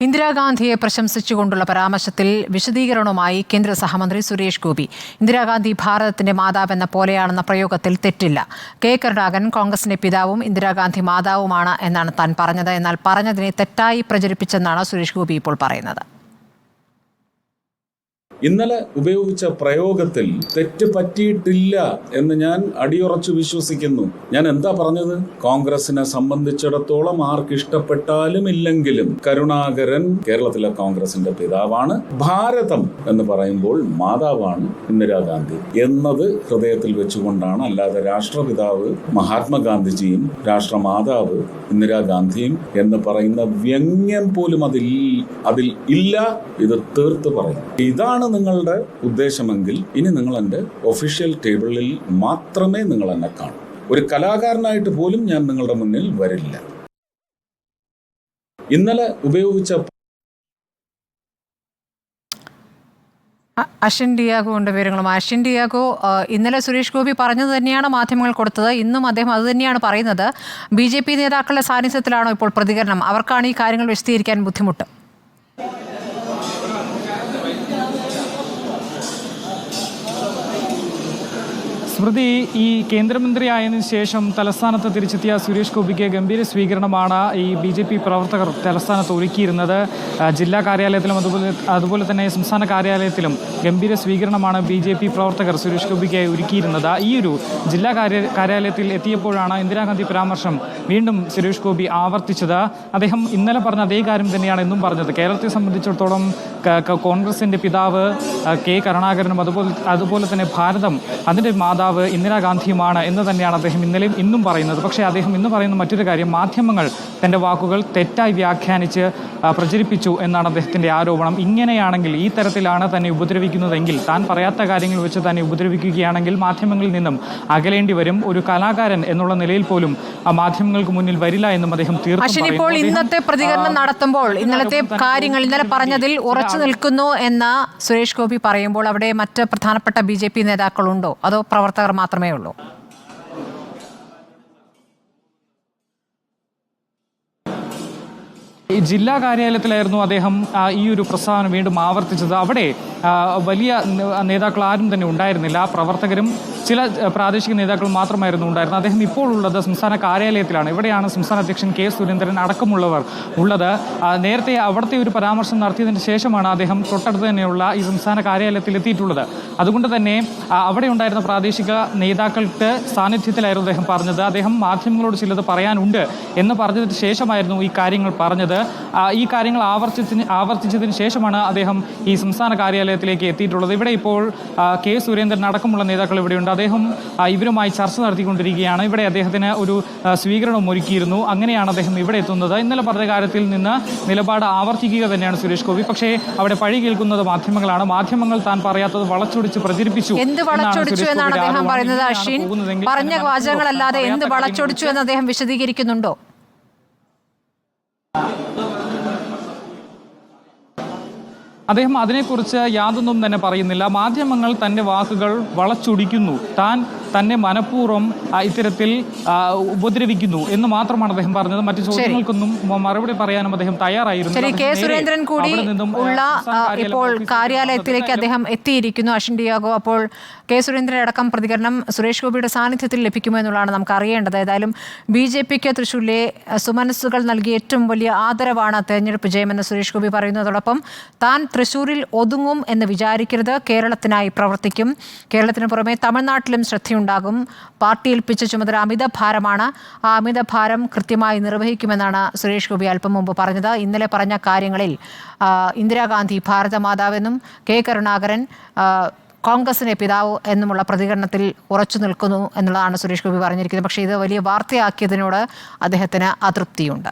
ഇന്ദിരാഗാന്ധിയെ പ്രശംസിച്ചുകൊണ്ടുള്ള പരാമർശത്തിൽ വിശദീകരണവുമായി കേന്ദ്ര സഹമന്ത്രി സുരേഷ് ഗോപി. ഇന്ദിരാഗാന്ധി ഭാരതത്തിന്റെ മാതാവെന്ന പോലെയാണെന്ന പ്രയോഗത്തിൽ തെറ്റില്ല. കെ. കരുണാകരൻ കോൺഗ്രസിന്റെ പിതാവും ഇന്ദിരാഗാന്ധി മാതാവുമാണ് എന്നാണ് താൻ പറഞ്ഞത്. എന്നാൽ പറഞ്ഞതിനെ തെറ്റായി പ്രചരിപ്പിച്ചെന്നാണ് സുരേഷ് ഗോപി ഇപ്പോൾ പറയുന്നത്. ഇന്നലെ ഉപയോഗിച്ച പ്രയോഗത്തിൽ തെറ്റ് പറ്റിയിട്ടില്ല എന്ന് ഞാൻ അടിയുറച്ചു വിശ്വസിക്കുന്നു. ഞാൻ എന്താ പറഞ്ഞത്? കോൺഗ്രസിനെ സംബന്ധിച്ചിടത്തോളം ആർക്ക് ഇഷ്ടപ്പെട്ടാലും ഇല്ലെങ്കിലും കരുണാകരൻ കേരളത്തിലെ കോൺഗ്രസിന്റെ പിതാവാണ് ഭാരതം എന്ന് പറയുമ്പോൾ മാതാവാണ് ഇന്ദിരാഗാന്ധി എന്നത് ഹൃദയത്തിൽ വെച്ചുകൊണ്ടാണ്. അല്ലാതെ രാഷ്ട്രപിതാവ് മഹാത്മാഗാന്ധിജിയും രാഷ്ട്രമാതാവ് ഇന്ദിരാഗാന്ധിയും എന്ന് പറയുന്ന വ്യംഗ്യം പോലും അതിൽ അതിൽ ഇല്ല. ഇത് തീർത്ത് പറയും. ഇതാണ് നിങ്ങളുടെ ഉദ്ദേശമെങ്കിൽ ഇനി നിങ്ങൾ എന്റെ ഒഫീഷ്യൽ ടേബിളിൽ മാത്രമേ നിങ്ങൾ എന്നെ കാണൂ. ഒരു കലാകാരനായിട്ട് പോലും ഞാൻ നിങ്ങളുടെ മുന്നിൽ വരില്ല. ഇന്നലെ ഉപയോഗിച്ച അ- അശ്വിൻ ഡിയാഗോ ഉണ്ട് വിവരങ്ങളും അശ്വിൻ ഡിയാഗോ ഇന്നലെ സുരേഷ് ഗോപി പറഞ്ഞത് തന്നെയാണ് മാധ്യമങ്ങൾ കൊടുത്തത്. ഇന്നും അദ്ദേഹം അത് തന്നെയാണ് പറയുന്നത്. ബി ജെ പി നേതാക്കളുടെ സാന്നിധ്യത്തിലാണോ ഇപ്പോൾ പ്രതികരണം? അവർക്കാണ് ഈ കാര്യങ്ങൾ വിശദീകരിക്കാൻ ബുദ്ധിമുട്ട്. Thank you. സ്മൃതി ഈ കേന്ദ്രമന്ത്രിയായതിനു ശേഷം തലസ്ഥാനത്ത് തിരിച്ചെത്തിയ സുരേഷ് ഗോപിക്ക് ഗംഭീര സ്വീകരണമാണ് ഈ ബി ജെ പി പ്രവർത്തകർ തലസ്ഥാനത്ത് ഒരുക്കിയിരുന്നത്. ജില്ലാ കാര്യാലയത്തിലും അതുപോലെ അതുപോലെ തന്നെ സംസ്ഥാന കാര്യാലയത്തിലും ഗംഭീര സ്വീകരണമാണ് ബി ജെ പി പ്രവർത്തകർ സുരേഷ് ഗോപിക്ക് ഒരുക്കിയിരുന്നത്. ഈ ഒരു ജില്ലാ കാര്യ കാര്യാലയത്തിൽ എത്തിയപ്പോഴാണ് ഇന്ദിരാഗാന്ധി പരാമർശം വീണ്ടും സുരേഷ് ഗോപി ആവർത്തിച്ചത്. അദ്ദേഹം ഇന്നലെ പറഞ്ഞ അതേ കാര്യം തന്നെയാണ് എന്നും പറഞ്ഞത്. കേരളത്തെ സംബന്ധിച്ചിടത്തോളം ക- ക- കോൺഗ്രസിന്റെ പിതാവ് കെ കരുണാകരനും അതുപോലെ അതുപോലെ തന്നെ ഭാരതം അതിന്റെ മാതാവ് ഇന്ദിരാഗാന്ധിയുമാണ് എന്ന് തന്നെയാണ് അദ്ദേഹം ഇന്നലെയും ഇന്നും പറയുന്നത്. പക്ഷേ അദ്ദേഹം ഇന്ന് പറയുന്ന മറ്റൊരു കാര്യം മാധ്യമങ്ങൾ തന്റെ വാക്കുകൾ തെറ്റായി വ്യാഖ്യാനിച്ച് പ്രചരിപ്പിച്ചു എന്നാണ് അദ്ദേഹത്തിന്റെ ആരോപണം. ഇങ്ങനെയാണെങ്കിൽ ഈ തരത്തിലാണ് തന്നെ ഉപദ്രവിക്കുന്നതെങ്കിൽ താൻ പറയാത്ത കാര്യങ്ങൾ വെച്ച് തന്നെ ഉപദ്രവിക്കുകയാണെങ്കിൽ മാധ്യമങ്ങളിൽ നിന്നും അകലേണ്ടി വരും ഒരു കലാകാരൻ എന്നുള്ള നിലയിൽ പോലും ആ മാധ്യമങ്ങൾക്ക് മുന്നിൽ വരില്ല എന്നും അദ്ദേഹം അശ്വിൻ ഇപ്പോൾ ഇന്നത്തെ പ്രതികരണം നടത്തുമ്പോൾ ഇന്നലത്തെ കാര്യങ്ങൾ ഇന്നലെ പറഞ്ഞതിൽ ഉറച്ചു നിൽക്കുന്നു എന്ന് സുരേഷ് ഗോപി പറയുമ്പോൾ അവിടെ മറ്റ് പ്രധാനപ്പെട്ട ബി ജെ പി നേതാക്കളുണ്ടോ? അതോ പ്രവർത്തകർ മാത്രമേ ഉള്ളൂ. ഈ ജില്ലാ കാര്യാലയത്തിലായിരുന്നു അദ്ദേഹം ഈ ഒരു പ്രസ്താവന വീണ്ടും ആവർത്തിച്ചത്. അവിടെ വലിയ നേതാക്കൾ ആരും തന്നെ ഉണ്ടായിരുന്നില്ല. പ്രവർത്തകരും ചില പ്രാദേശിക നേതാക്കൾ മാത്രമായിരുന്നു ഉണ്ടായിരുന്നത്. അദ്ദേഹം ഇപ്പോൾ ഉള്ളത് സംസ്ഥാന കാര്യാലയത്തിലാണ്. ഇവിടെയാണ് സംസ്ഥാന അധ്യക്ഷൻ കെ സുരേന്ദ്രൻ അടക്കമുള്ളവർ ഉള്ളത്. നേരത്തെ അവിടുത്തെ ഒരു പരാമർശം നടത്തിയതിന് ശേഷമാണ് അദ്ദേഹം തൊട്ടടുത്ത് തന്നെയുള്ള ഈ സംസ്ഥാന കാര്യാലയത്തിൽ എത്തിയിട്ടുള്ളത്. അതുകൊണ്ട് തന്നെ അവിടെ ഉണ്ടായിരുന്ന പ്രാദേശിക നേതാക്കൾക്ക് സാന്നിധ്യത്തിലായിരുന്നു അദ്ദേഹം പറഞ്ഞത്. അദ്ദേഹം മാധ്യമങ്ങളോട് ചിലത് പറയാനുണ്ട് എന്ന് പറഞ്ഞതിന് ശേഷമായിരുന്നു ഈ കാര്യങ്ങൾ പറഞ്ഞത്. ഈ കാര്യങ്ങൾ ആവർത്തിച്ചതിന് ആവർത്തിച്ചതിന് ശേഷമാണ് അദ്ദേഹം ഈ സംസ്ഥാന കാര്യാലയത്തിലേക്ക് എത്തിയിട്ടുള്ളത്. ഇവിടെ ഇപ്പോൾ കെ സുരേന്ദ്രൻ അടക്കമുള്ള നേതാക്കൾ ഇവിടെയുണ്ട്. അദ്ദേഹം ഇവരുമായി ചർച്ച നടത്തിക്കൊണ്ടിരിക്കുകയാണ്. ഇവിടെ അദ്ദേഹത്തിന് ഒരു സ്വീകരണം ഒരുക്കിയിരുന്നു. അങ്ങനെയാണ് അദ്ദേഹം ഇവിടെ എത്തുന്നത്. ഇന്നലെ പറഞ്ഞ കാര്യത്തിൽ നിന്ന് നിലപാട് ആവർത്തിക്കുക തന്നെയാണ് സുരേഷ് ഗോപി. പക്ഷേ അവിടെ പഴി കേൾക്കുന്നത് മാധ്യമങ്ങളാണ്. മാധ്യമങ്ങൾ താൻ പറയാത്തത് വളച്ചൊടിച്ച് പ്രചരിപ്പിച്ചു എന്ത് വളച്ചൊടിച്ചു എന്നാണ് അദ്ദേഹം പറയുന്നത്? അശ്വിൻ പറഞ്ഞ വാചകങ്ങളല്ലാതെ എന്ത് വളച്ചൊടിച്ചു എന്ന് അദ്ദേഹം വിശദീകരിക്കുന്നുണ്ടോ? അദ്ദേഹം അതിനെക്കുറിച്ച് യാതൊന്നും തന്നെ പറയുന്നില്ല. മാധ്യമങ്ങൾ തന്റെ വാക്കുകൾ വളച്ചൊടിക്കുന്നു. താൻ തന്നെ മനഃപൂർവം ഇത്തരത്തിൽ ഉപദ്രവിക്കുന്നു എന്ന് മാത്രമാണ് അദ്ദേഹം പറഞ്ഞത്. മറ്റു ചോദ്യങ്ങൾക്കൊന്നും മറുപടി പറയാനും അദ്ദേഹം തയ്യാറായിരുന്നു കെ. സുരേന്ദ്രൻ കൂടി ഉള്ള ഇപ്പോൾ കാര്യാലയത്തിലേക്ക് അദ്ദേഹം എത്തിയിരിക്കുന്നു അഷിൻ ഡിയാഗോ. അപ്പോൾ കെ. സുരേന്ദ്രൻ അടക്കം പ്രതികരണം സുരേഷ് ഗോപിയുടെ സാന്നിധ്യത്തിൽ ലഭിക്കുമോ എന്നുള്ളതാണ് നമുക്ക് അറിയേണ്ടത്. ഏതായാലും ബി ജെ പിക്ക് തൃശ്ശൂരിലെ സുമനസ്സുകൾ നൽകിയ ഏറ്റവും വലിയ ആദരവാണ് തെരഞ്ഞെടുപ്പ് ജയമെന്ന് സുരേഷ് ഗോപി പറയുന്നതോടൊപ്പം താൻ തൃശ്ശൂരിൽ ഒതുങ്ങും എന്ന് വിചാരിക്കരുത്. കേരളത്തിനായി പ്രവർത്തിക്കും. കേരളത്തിന് പുറമെ തമിഴ്നാട്ടിലും ശ്രദ്ധയുണ്ടാകും പാർട്ടി ഏൽപ്പിച്ച ചുമതല അമിത ഭാരമാണ്. ആ അമിത ഭാരം കൃത്യമായി നിർവഹിക്കുമെന്നാണ് സുരേഷ് ഗോപി അല്പം മുമ്പ് പറഞ്ഞത്. ഇന്നലെ പറഞ്ഞ കാര്യങ്ങളിൽ ഇന്ദിരാഗാന്ധി ഭാരതമാതാവെന്നും കെ കരുണാകരൻ കോൺഗ്രസിന്റെ പിതാവ് എന്നുമുള്ള പ്രതികരണത്തിൽ ഉറച്ചു നിൽക്കുന്നു എന്നുള്ളതാണ് സുരേഷ് ഗോപി പറഞ്ഞിരിക്കുന്നത്. പക്ഷേ ഇത് വലിയ വാർത്തയാക്കിയതിനോട് അദ്ദേഹത്തിന് അതൃപ്തിയുണ്ട്.